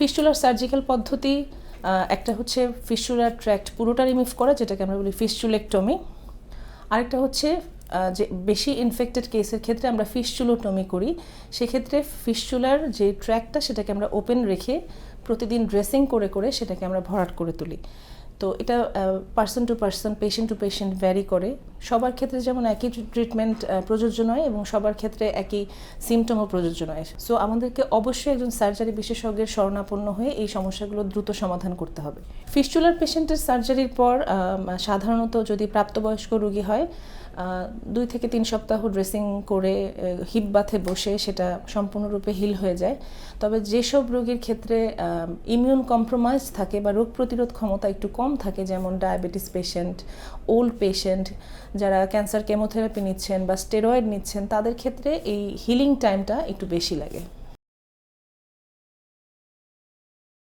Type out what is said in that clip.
ফিস্টুলার surgical পদ্ধতি একটা হচ্ছে ফিস্টুলার ট্র্যাক্ট পুরোটা রিমুভ করা, যেটাকে আমরা বলি ফিস্টুলেকটমি। আরেকটা হচ্ছে যে বেশি ইনফেক্টেড কেসের ক্ষেত্রে আমরা ফিস্টুলোটমি করি, সেক্ষেত্রে ফিস্টুলার যে ট্র্যাকটা সেটাকে আমরা ওপেন রেখে প্রতিদিন ড্রেসিং করে করে সেটাকে আমরা ভরাট করে তুলি। তো এটা person to person patient to patient vary করে। সবার ক্ষেত্রে যেমন একই ট্রিটমেন্ট প্রযোজ্য নয় এবং সবার ক্ষেত্রে একই সিমটমও প্রযোজ্য নয়। সো আমাদেরকে অবশ্যই একজন সার্জারি বিশেষজ্ঞের শরণাপন্ন হয়ে এই সমস্যাগুলো দ্রুত সমাধান করতে হবে। ফিস্টুলার পেশেন্টের সার্জারির পর সাধারণত যদি প্রাপ্তবয়স্ক রোগী হয় দুই থেকে তিন সপ্তাহ ড্রেসিং করে হিপ বাথে বসে সেটা সম্পূর্ণরূপে হিল হয়ে যায়। তবে যেসব রোগীর ক্ষেত্রে ইমিউন কম্প্রোমাইজ থাকে বা রোগ প্রতিরোধ ক্ষমতা একটু কম থাকে, যেমন ডায়াবেটিস পেশেন্ট ওল্ড পেশেন্ট যারা ক্যান্সার কেমোথেরাপি নিচ্ছেন বা স্টেরয়েড নিচ্ছেন, তাদের ক্ষেত্রে এই হিলিং টাইমটা একটু বেশি লাগে।